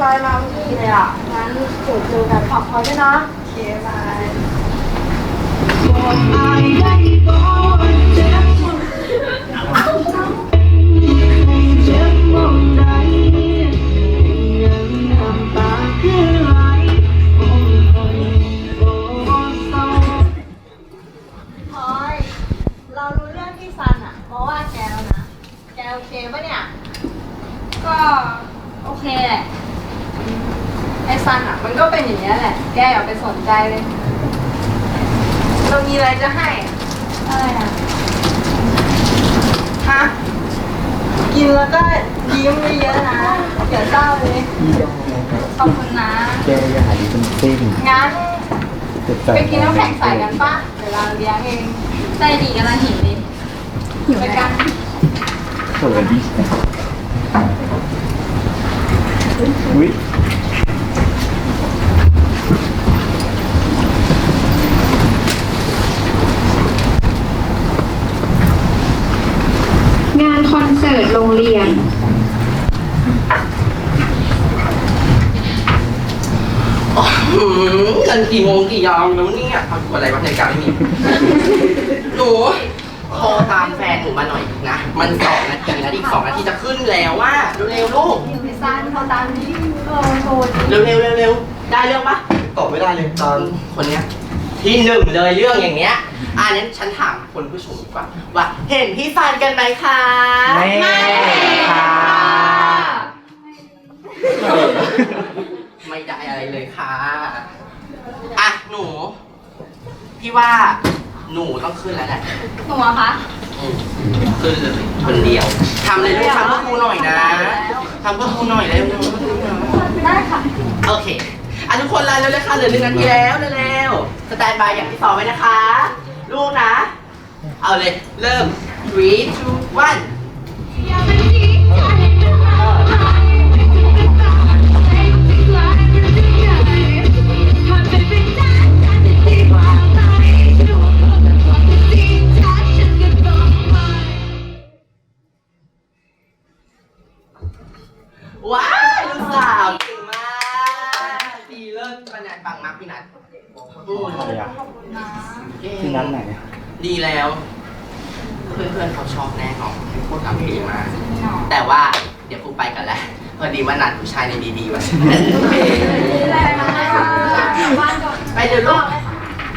ไลน์มาเมื่อกี้เลยอะ งั้นเดี๋ยวเจอกันฝากพลอยด้วยนะโอเคบายพลอยเรารู้เรื่องที่ซันอะเพราะว่าแกแล้วนะ แกโอเคปะเนี่ย ก็โอเคแหละ ไอ้ซันอะมันก็เป็นอย่างนี้ยแหละ แกอย่าไปสนใจเลย เรามีอะไรจะให้อะอะไรอะ ฮะ กินแล้วก็ยิ้มเยอะๆนะ อย่าเศร้าเลยขอบคุณนะ แกอย่าหาดีเป็นเส้นงั้นจะใจไปกินน้ำแข็งใส่กันปะเดี๋ยวเราเลี้ยงเองใจดีกันละหิวดิหิวไปกัน เขินดิอุ้ย งาน คอนเสิร์ตโรงเรียนหืมกันกี่โมงกี่ยามแล้วเนี่ยเอากดอะไรวะในการไม่มีหนูโทรตามแฟนหนูมาหน่อยนะ มันสองนาทีนะอีกสองนาทีจะขึ้นแล้วว่าเร็วๆลูกไอ้ซันเขาตามนี้เออโทรดิเร็วๆเร็วๆได้เรื่องปะตอบไม่ได้เลยตอนคนเนี้ย ที่หนึ่งเลยเรื่องอย่างเนี้ยอันนี้นฉันถามคนผู้ชมดีกว่าว่าเห็นพี่ฟันกันไหมคะไม่ค่ะ ไม่ได้อะไรเลยค่ะอะหนู พี่ว่าหนูต้องขึ้นแล้วแหละหนูอะคะ อืมขึ้นเลยคนเดียวทำเลยลูกทำเพื่อครูหน่อยนะทำเพื่อครูหน่อยเร็วได้ค่ะๆโอเค อะทุกคนไลน์เร็วเลยค่ะเหลือหนึ่งนาทีแล้วเร็วๆสแตนบายอย่างที่สองไว้นะคะ ลูกนะ เอาเลย เริ่ม three two one อืมอะไรอะเก่งที่นั้นไหนดีแล้ว เพื่อนๆเขาชอบแน่นอนพูดกับพี่มากแต่ว่าเดี๋ยวกูไปกันแล้วพอดีว่านัดผู้ชายในดีๆไว้ไปเดี๋ยวลูก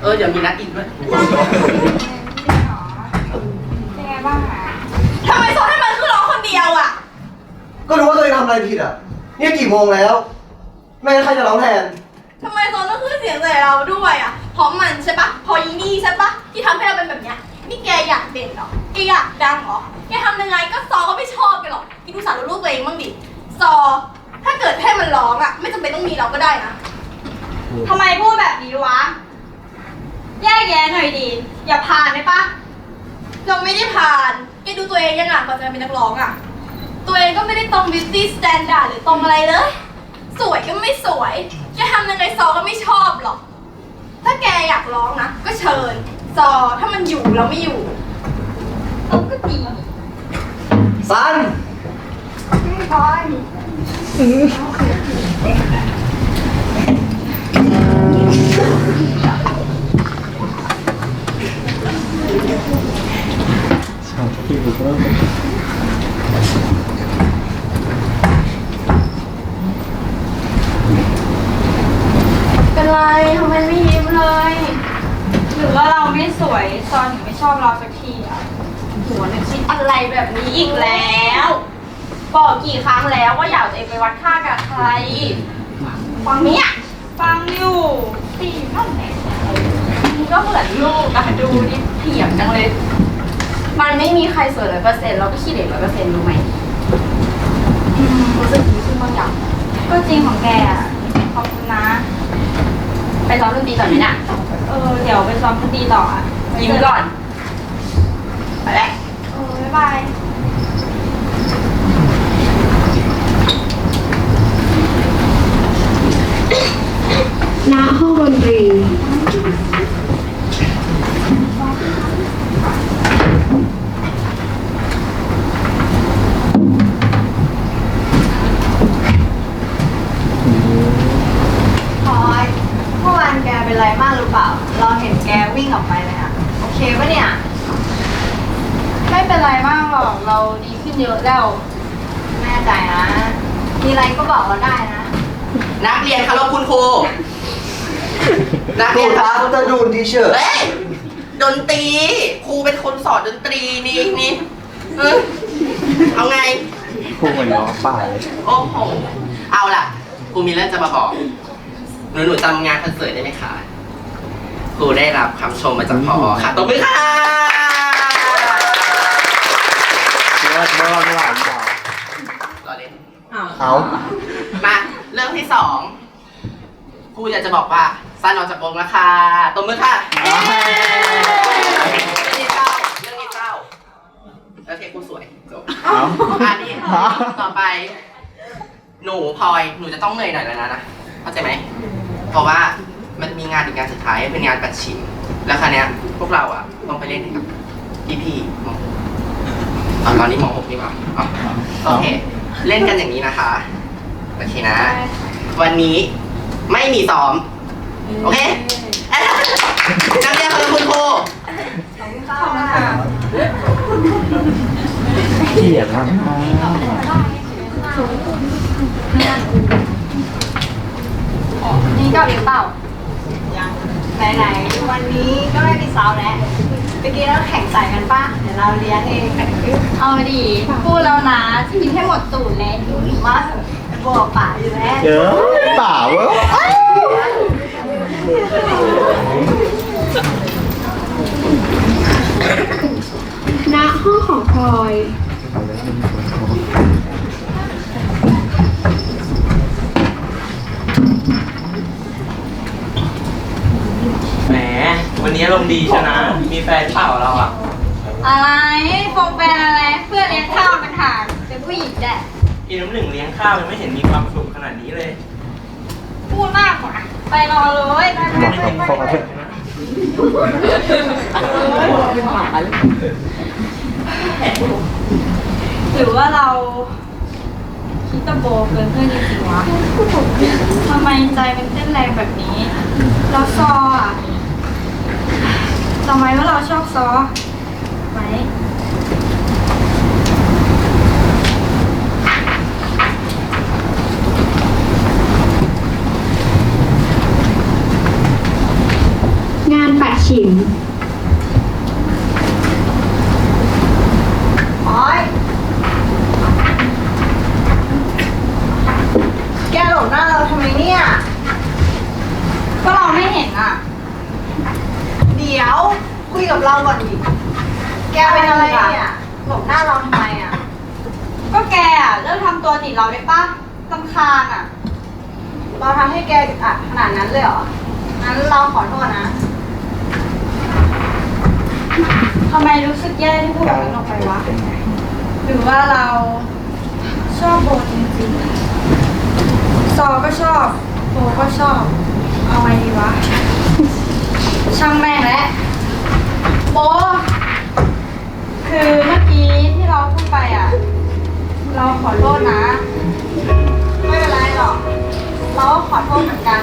เออเดี๋ยวมีนัดอีกด้วยเป็นไงบ้างอะทำไมสอนให้มันขึ้นร้องคนเดียวอะก็รู้ว่าตัวเองทำอะไรผิดอะ เนี่ยกี่โมงแล้วแม่งั้นใครจะร้องแทน ทำไมโซนต้องขึ้นเสียงใส่เราด้วยอะเพราะมันใช่ปะเพอยีนี่ใช่ปะที่ทำให้เราเป็นแบบเนี้ยนี่แกอยากเด่นเหรอแกอยากดังเหรอแกทำยังไงก็ซอก็ไม่ชอบแกหรอกแกดูสารรูปตัวเองบ้างดิซอ ถ้าเกิดให้มันร้องอะ ไม่จำเป็นต้องมีเราก็ได้นะทำไมพูดแบบนี้วะ แยกแยะหน่อยดี อย่าผ่านได้ปะเราไม่ได้ผ่านแกดูตัวเองยังอะก่อนจะเป็นนักร้องอะ ตัวเองก็ไม่ได้ตรง beauty standard หรือตรงอะไรเลย สวยก็ไม่สวยแกทำยังไงซอก็ไม่ชอบหรอก ถ้าแกอยากร้องนะ ก็เชิญ ซอถ้ามันอยู่เราไม่อยู่เออก็ดีซันพลอย ชอบที่บุก เริ่มเป็นไรทำไมไม่ยิ้มเลย หรือว่าเราไม่สวยซอถึงไม่ชอบเราสักทีอะหัวนึกคิดอะไรแบบนี้อีกแล้ว บอกกี่ครั้งแล้วว่าอยากจะเองไปวัดค่ากับใคร ฟังเนี้ยฟังอยู่ตีนั่นแหละมันก็เหมือนลูกอะดูนี่เถียงจังเลย มันไม่มีใครสวยร้อยเปอร์เซ็นต์เราก็ขี้เหร่ร้อยเปอร์เซ็นต์รู้ไหมอืมรู้สึกดีขึ้นบางอย่างก็จริงของแกอะขอบคุณนะ ไปซ้อมดนตรีก่อนไหมนะเออเดี๋ยวไปซ้อมดนตรีต่ออะยิ้มก่อน ไปแล้ว เออบ๊ายบาย ณห้องดนตรี จะดูดีเชิร์เฮ้ยดนตรีครูเป็นคนสอนดนตรีนี่นี่เออเอาไง พูดเหมือนน้องป่าเลยโอ้โห เอาล่ะ ครูมีเรื่องจะมาบอก หนูหนูจำงานคอนเสิร์ตได้ไหมคะ ครูได้รับคำชมมาจากพอค่ะ ตบมือค่ะ เลิศเลิศหวานเปล่ารอเล่น เอา มา เรื่องที่สองครูอยากจะบอกว่า สั้นออกจากวงแล้วค่ะตบมือค่ะเรื่องนี้เศร้าเรื่องนี้เศร้าโอเคครูสวยจบเอ้า อันนี้ต่อไป หนูพลอยหนูจะต้องเหนื่อยหน่อยแล้วนะนะเข้าใจไหมเพราะว่ามันมีงานอีกงานสุดท้ายเป็นงานปัดชิมแล้วคราวเนี้ยพวกเราอะต้องไปเล่นกับพี่พี่ๆมหกอะตอนนี้มหกดีกว่าอะโอเค เล่นกันอย่างนี้นะคะโอเคนะ วันนี้ไม่มีซ้อม โอเคเอ๊ะนักเรียนเคารพคุณครูเกลียดมากนี่ก็อีกเปล่ายังไหนๆวันนี้ก็ได้ไปซ้อมแล้วไปกินแล้วแข่งใส่กันป่ะ เดี๋ยวเราเลี้ยงเอง เอาดีพูดแล้วนะจะกินให้หมดตูดเลยมาเถอะบวกป่าอยู่แล้วเยอะป่าเว้ย ณห้องของพลอย แหม วันนี้อารมณ์ดีชนะ มีแฟนเปล่าเราอะ อะไรฟงเป็นอะไร เพื่อนเลี้ยงข้าวต่างหากเป็นผู้หญิงแหละกินน้ำหนึ่งเลี้ยงข้าวยังไม่เห็นมีความสุขขนาดนี้เลย พูดมากกว่า ไปรอเลยไปไปบอกไปกับพ่อเถอะหรือว่าเราคิดตะโบเกินเพื่อนจริงๆวะทำไมใจมันเต้นแรงแบบนี้แล้วซออะจำไว้ว่าเราชอบซอไหม งานปัดฉิม โอ้ยแกหลบหน้าเราทำไมเนี่ย ก็เราไม่เห็นอะ เดี๋ยวคุยกับเราก่อนดิ แกเป็นอะไรเนี่ยหลบหน้าเราทำไมอะ ก็แกอะเลิกทำตัวติดเราได้ปะลำคาญอะ เราทำให้แกอึดอัดขนาดนั้นเลยเหรอ งั้นเราขอโทษนะ ทำไมรู้สึก แย่ที่พูดแบบนั้นออกไปวะ หรือว่าเราชอบโบจริงๆซอก็ชอบโบก็ชอบ เอาไงดีวะ ช่างแม่งแล้วโบคือเมื่อกี้ที่เราพูดไปอะ เราขอโทษนะ ไม่เป็นไรหรอก เราก็ขอโทษเหมือนกัน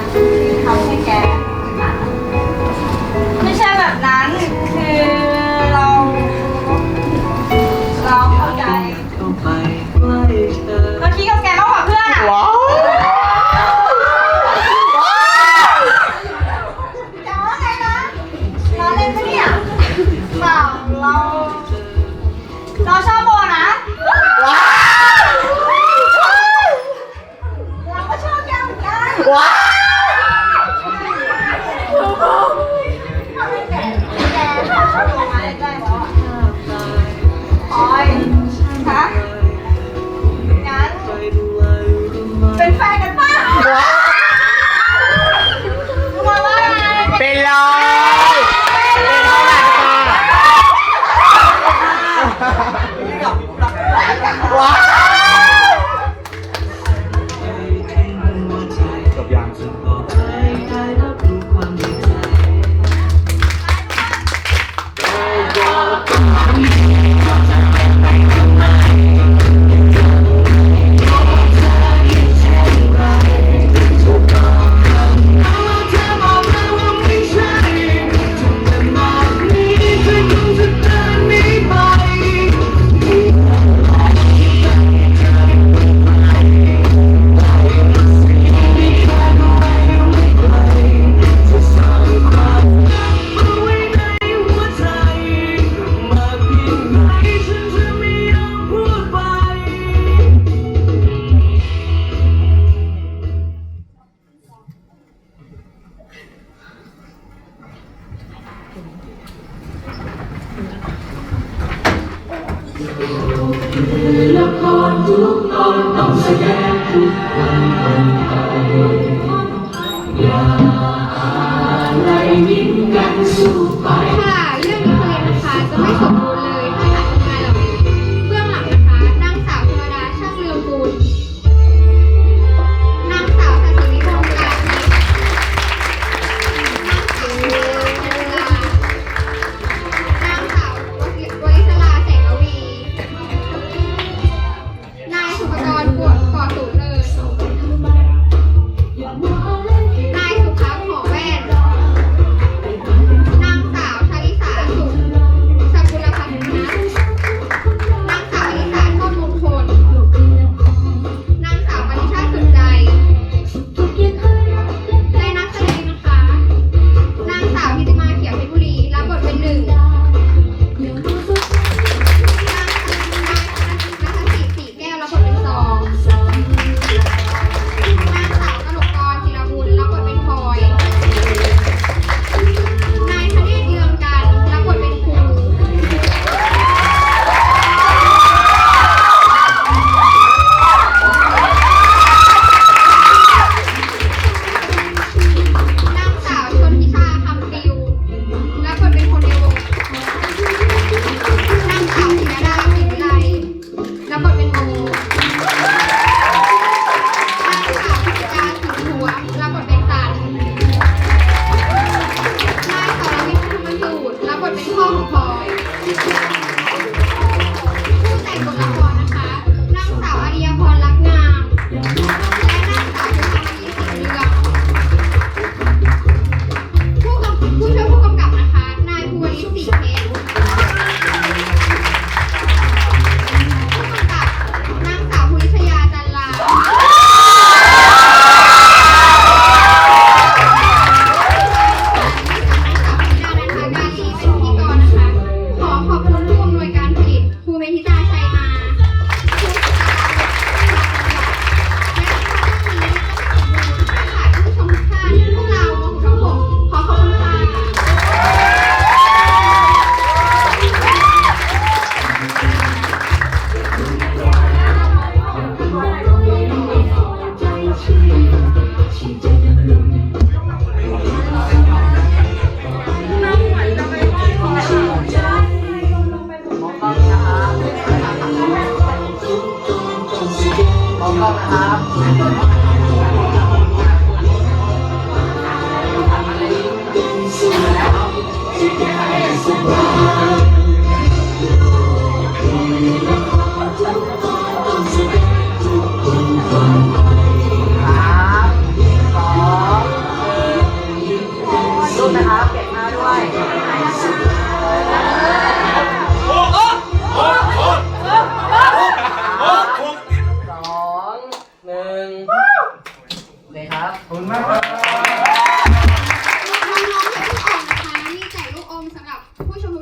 ครับ